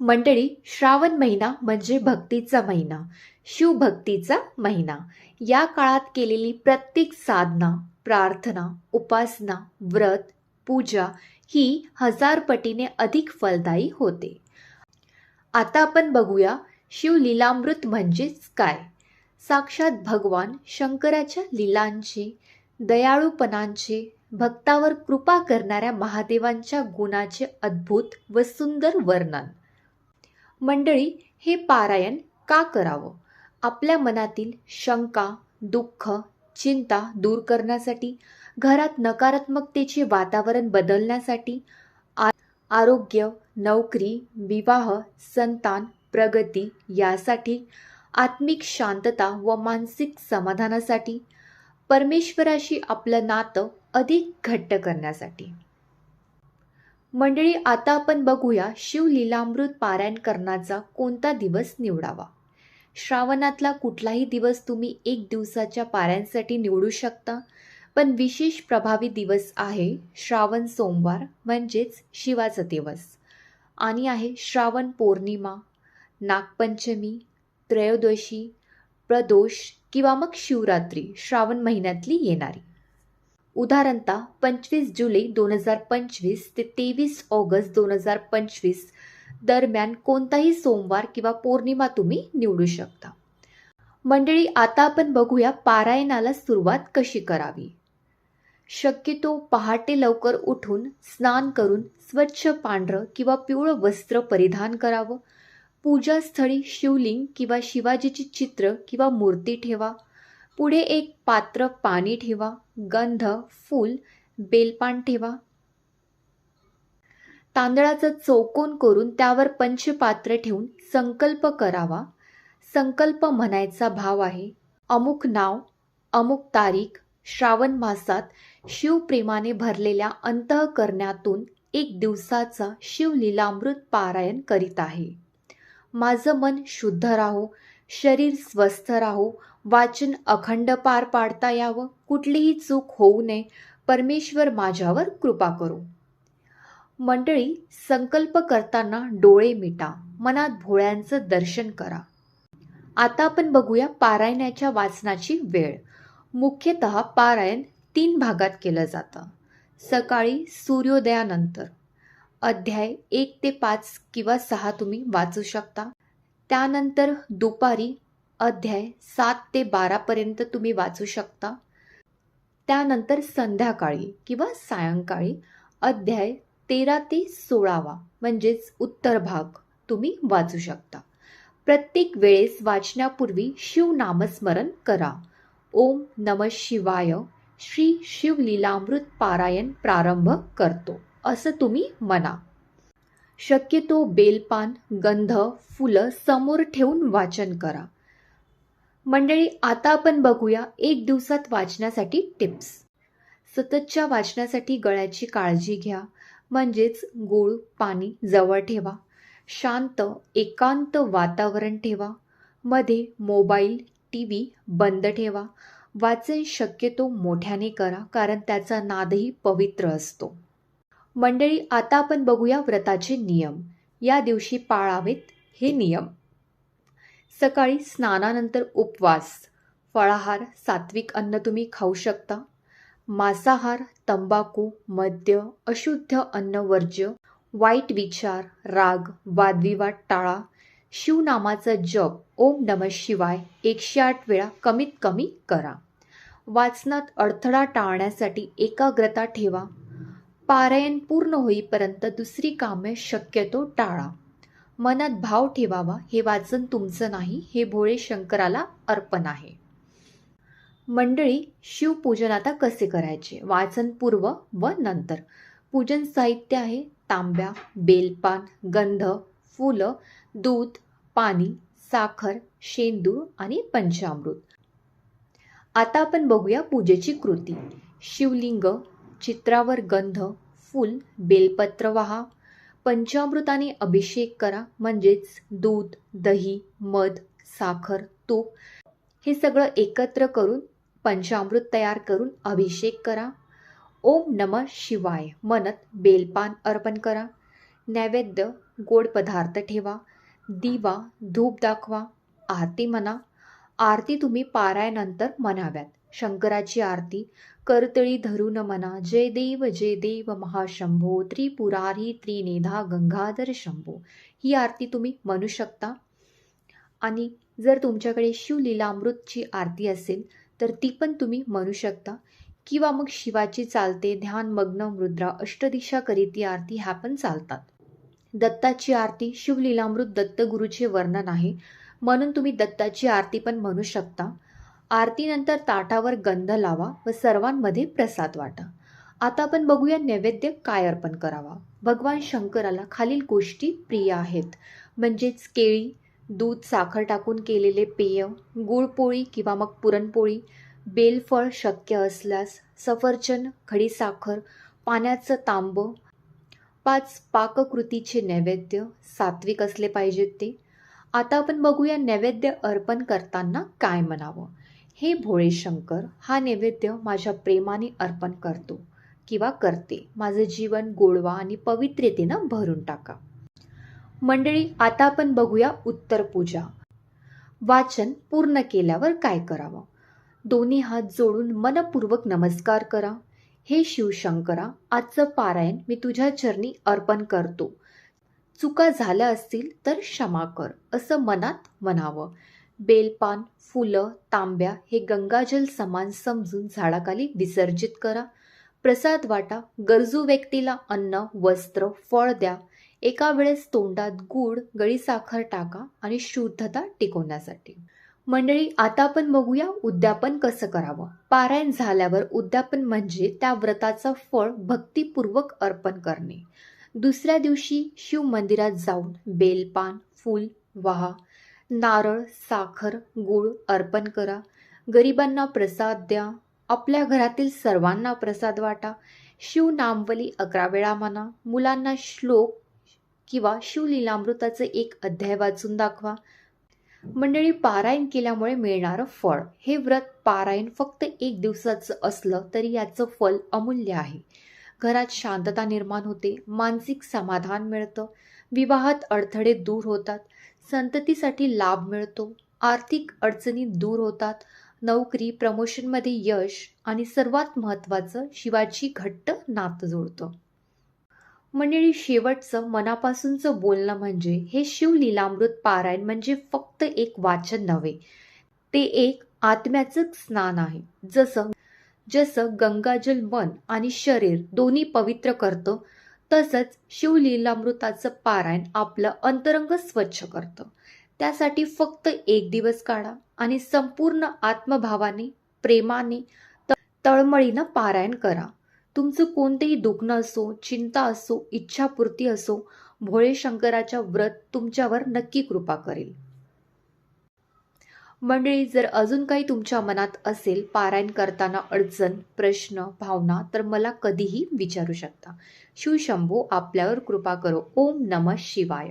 मंडळी श्रावण महिना म्हणजे भक्तीचा महिना शिवभक्तीचा महिना. या काळात केलेली प्रत्येक साधना प्रार्थना उपासना व्रत पूजा ही हजार पटीने अधिक फलदायी होते. आता आपण बघूया शिवलीलामृत म्हणजेच काय? साक्षात भगवान शंकराच्या लीलांचे दयाळूपणांचे भक्तावर कृपा करणाऱ्या महादेवांच्या गुणाचे अद्भुत व सुंदर वर्णन. मंडळी हे पारायण का करावं? आपल्या मनातील शंका दुःख चिंता दूर करण्यासाठी घरात नकारात्मकतेचे वातावरण बदलण्यासाठी आ- आरोग्य नोकरी विवाह संतान प्रगती यासाठी आत्मिक शांतता व मानसिक समाधानासाठी परमेश्वराशी आपलं नातं अधिक घट्ट करण्यासाठी. मंडळी आता आपण बघूया शिवलीलामृत पारायण करण्याचा कोणता दिवस निवडावा? श्रावणातला कुठलाही दिवस तुम्ही एक दिवसाच्या पाऱ्यांसाठी निवडू शकता. पण विशेष प्रभावी दिवस आहे श्रावण सोमवार म्हणजेच शिवाचा दिवस. आणि आहे श्रावण पौर्णिमा नागपंचमी त्रयोदशी प्रदोष किंवा मग शिवरात्री श्रावण महिन्यातली येणारी. उदाहरणतः पंचवीस जुलै दोन हजार पंचवीस ते तेवीस ऑगस्ट दोन हजार पंचवीस दरम्यान कोणताही सोमवार किंवा पौर्णिमा तुम्ही निवडू शकता. मंडळी आता आपण बघूया पारायणाला सुरुवात कशी करावी. शक्यतो पहाटे लवकर उठून स्नान करून स्वच्छ पांढरं किंवा पिवळं वस्त्र परिधान करावं. पूजास्थळी शिवलिंग किंवा शिवाजीची चित्र किंवा मूर्ती ठेवा. पुढे एक पात्र पाणी ठेवा गंध फूल बेलपान ठेवा. तांदळाचं चौकोन करून त्यावर पंचपात्र ठेवून संकल्प करावा. संकल्प म्हणायचा भाव आहे. अमुक नाव अमुक तारीख श्रावण मासात शिवप्रेमाने भरलेल्या अंतःकरणातून एक दिवसाचा शिवलीलामृत पारायण करीत आहे. माझं मन शुद्ध राहो शरीर स्वस्थ राहो वाचन अखंड पार पाडता यावं. कुठलीही चूक होऊ नये. परमेश्वर माझ्यावर कृपा करो. मंडळी संकल्प करताना डोळे मिटा. मनात भोळ्यांचं दर्शन करा. आता आपण बघूया पारायणाच्या वाचनाची वेळ. मुख्यतः पारायण तीन भागात केलं जातं. सकाळी सूर्योदयानंतर. अध्याय एक ते पाच किंवा सहा तुम्ही वाचू शकता. त्यानंतर दुपारी अध्याय सात ते बारापर्यंत तुम्ही वाचू शकता. त्यानंतर संध्याकाळी किंवा सायंकाळी अध्याय तेरा ते सोळावा म्हणजेच उत्तर भाग तुम्ही वाचू शकता. प्रत्येक वेळेस वाचण्यापूर्वी शिवनामस्मरण करा. ओम नम शिवाय श्री शिवलीलामृत पारायण प्रारंभ करतो असं तुम्ही म्हणा. शक्यतो बेलपान गंध फुलं समोर ठेवून वाचन करा. मंडळी आता आपण बघूया एक दिवसात वाचण्यासाठी टिप्स. सततच्या वाचण्यासाठी गळ्याची काळजी घ्या. म्हणजेच गूळ पाणी जवळ ठेवा. शांत एकांत वातावरण ठेवा. मध्ये मोबाईल टी व्ही बंद ठेवा. वाचन शक्यतो मोठ्याने करा कारण त्याचा नादही पवित्र असतो. मंडळी आता आपण बघूया व्रताचे नियम. या दिवशी पाळावेत हे नियम. सकाळी स्नानानंतर उपवास. फळाहार सात्विक अन्न तुम्ही खाऊ शकता. मांसाहार तंबाखू मद्य अशुद्ध अन्न वर्ज्य वाईट विचार राग वादविवाद टाळा शिवनामाचा जप ओम नम शिवाय एकशे आठ वेळा कमीत कमी करा. वाचनात अडथळा टाळण्यासाठी एकाग्रता ठेवा. पारायण पूर्ण होईपर्यंत दुसरी कामे शक्यतो टाळा. मनात भाव ठेवावा हे वाचन तुमचं नाही हे भोळे शंकराला अर्पण आहे. मंडळी शिवपूजन आता कसे करायचे? वाचन पूर्व व नंतर. पूजन साहित्य आहे तांब्या बेलपान गंध फुलं दूध पाणी साखर शेंदूर आणि पंचामृत. आता आपण बघूया पूजेची कृती. शिवलिंग चित्रावर गंध फूल बेलपत्र वाहा पंचामृताने अभिषेक करा म्हणजेच दूध दही मध साखर तूप हे सगळं एकत्र करून पंचामृत तयार करून अभिषेक करा. ओम नम शिवाय. म्हणत बेलपान अर्पण करा. नैवेद्य गोड पदार्थ ठेवा. दिवा धूप दाखवा. आरती म्हणा. आरती तुम्ही पारायनंतर म्हणाव्यात. शंकराची आरती करतळी धरून म्हणा जय देव जय देव महाशंभो. त्रिपुरारी त्रिनेधा गंगाधर शंभो. ही आरती तुम्ही म्हणू शकता. आणि जर तुमच्याकडे शिवलीलामृतची आरती असेल तर ती पण तुम्ही म्हणू शकता. किंवा मग शिवाची चालते ध्यान मग्न मुद्रा अष्टदिशा करीती आरती ह्या पण चालतात. दत्ताची आरती शिवलीलामृत दत्तगुरूचे वर्णन आहे. म्हणून तुम्ही दत्ताची आरती पण म्हणू शकता. आरतीनंतर ताटावर गंध लावा व सर्वांमध्ये प्रसाद वाटा. आता आपण बघूया नैवेद्य काय अर्पण करावा. भगवान शंकराला खालील गोष्टी प्रिय आहेत. म्हणजेच केळी दूध साखर टाकून केलेले पेय गुळपोळी किंवा मग पुरणपोळी बेलफळ शक्य असल्यास सफरचंद खडीसाखर पाण्याचं तांबं पाच पाककृतीचे नैवेद्य सात्विक असले पाहिजेत ते. आता आपण बघूया नैवेद्य अर्पण करताना काय म्हणावं. हे भोळे शंकर हा नैवेद्य माझ्या प्रेमाने अर्पण करतो किंवा करते. माझं जीवन गोडवा आणि पवित्रतेनं भरून टाका. मंडळी आता आपण बघूया उत्तर पूजा. वाचन पूर्ण केल्यावर काय करावं? दोन्ही हात जोडून मनपूर्वक नमस्कार करा. हे शिवशंकरा आजचं पारायण मी तुझ्या चरणी अर्पण करतो. चुका झाल्या असतील तर क्षमा कर असं मनात म्हणावं. बेलपान फुलं तांब्या हे गंगाजल समान समजून झाडाखाली विसर्जित करा. प्रसाद वाटा गरजू व्यक्तीला अन्न वस्त्र फळ द्या. एका वेळेस तोंडात गूळ गळीसाखर टाका आणि शुद्धता टिकवण्यासाठी. मंडळी आता आपण बघूया उद्यापन कसं करावं. पारायण झाल्यावर उद्यापन म्हणजे त्या व्रताचं फळ भक्तिपूर्वक अर्पण करणे. दुसऱ्या दिवशी शिव मंदिरात जाऊन बेलपान फूल वाहा नारळ साखर गूळ अर्पण करा. गरिबांना प्रसाद द्या. आपल्या घरातील सर्वांना प्रसाद वाटा. शिव नामवली अकरा वेळा म्हणा. मुलांना श्लोक किंवा शिवलीलामृताचं एक अध्याय वाचून दाखवा. मंडळी पारायण केल्यामुळे मिळणारं फळ. हे व्रत पारायण फक्त एक दिवसाचं असलं तरी याचं फल अमूल्य आहे. घरात शांतता निर्माण होते. मानसिक समाधान मिळतं. विवाहात अडथळे दूर होतात. संततीसाठी लाभ मिळतो. आर्थिक अडचणी दूर होतात. नोकरी प्रमोशनमध्ये यश आणि सर्वात महत्त्वाचं शिवाची घट्ट नातं जोडतं. मंडळी शेवटचं मनापासूनचं बोलणं म्हणजे हे शिवलीलामृत पारायण म्हणजे फक्त एक वाचन नव्हे. ते एक आत्म्याचं स्नान आहे. जसं जसं गंगाजल मन आणि शरीर दोन्ही पवित्र करतं तसंच शिवलीलामृताचं पारायण आपलं अंतरंग स्वच्छ करतं. त्यासाठी फक्त एक दिवस काढा आणि संपूर्ण आत्मभावाने प्रेमाने तळमळीनं पारायण करा. तुमचं कोणतेही दुखणं असो चिंता असो इच्छापूर्ती असो भोळे शंकराच्या व्रत तुमच्यावर नक्की कृपा करेल. मंडळी जर अजून काही तुमच्या मनात असेल पारायण करताना अडचण प्रश्न भावना तर मला कधीही विचारू शकता. शिवशंभू आपल्यावर कृपा करो. ओम नम शिवाय.